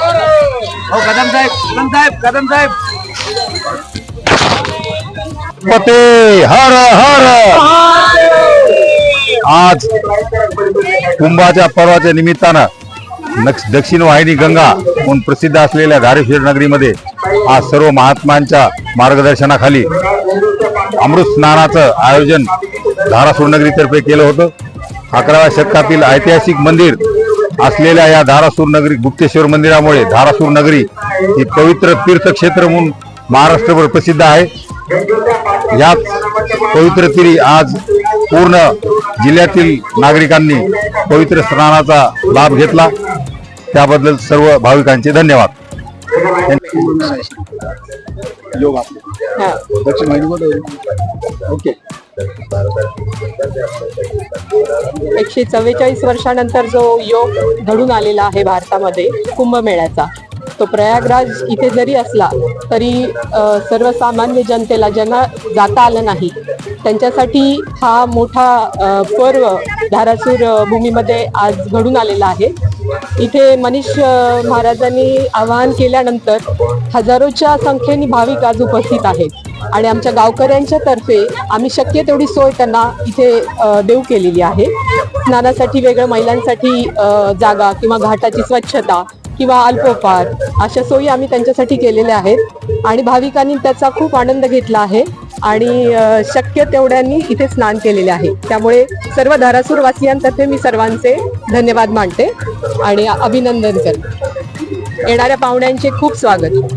कदम साहेब कदम साहेब कदम साहेब पते हर हर. आज कुंभाच्या पर्वाच्या निमित्तानं दक्षिण वाहिनी गंगा म्हणून प्रसिद्ध असलेल्या धारेश्वर नगरीमध्ये आज सर्व महात्मांच्या मार्गदर्शनाखाली अमृत स्नानाचं आयोजन धारासूर नगरीतर्फे केलं होतं. अकराव्या शतकातील ऐतिहासिक मंदिर असलेल्या या धारासूर नगरी गुप्तेश्वर मंदिरामुळे धारासूर नगरी ही पवित्र तीर्थक्षेत्र म्हणून महाराष्ट्रभर प्रसिद्ध आहे. याच पवित्र तिरी आज पूर्ण जिल्ह्यातील नागरिकांनी पवित्र स्नानाचा लाभ घेतला. त्याबद्दल सर्व भाविकांचे धन्यवाद. दक्षिण वाहिनीमध्ये ओके. एकशे चव्वेचाळीस वर्षानंतर जो योग घडून आलेला आहे भारतामध्ये कुंभमेळ्याचा तो प्रयागराज इथे जरी असला तरी सर्वसामान्य जनतेला ज्यांना जाता आलं नाही त्यांच्यासाठी हा मोठा पर्व धारासूर भूमीमध्ये आज घडून आलेला आहे. इथे मनीष महाराजांनी आवाहन केल्यानंतर हजारोच्या संख्येने भाविक आज उपस्थित आहेत. आणि आमच्या गावकऱ्यांच्या तर्फे आम्ही शक्य तेवढी सोय त्यांना इथे देऊ केलेली आहे. स्नानासाठी वेगळं महिलांसाठी जागा किंवा घाटाची स्वच्छता किंवा अल्पोपार अशा सोयी आम्ही त्यांच्यासाठी केलेल्या आहेत. आणि भाविकांनी त्याचा खूप आनंद घेतला आहे आणि शक्य तेवढ्यांनी इथे स्नान केलेले आहे. त्यामुळे सर्व धारासूरवासियांतर्फे मी सर्वांचे धन्यवाद मानते. आणि अभिनंदन करते. येणाऱ्या पाहुण्यांचे खूप स्वागत.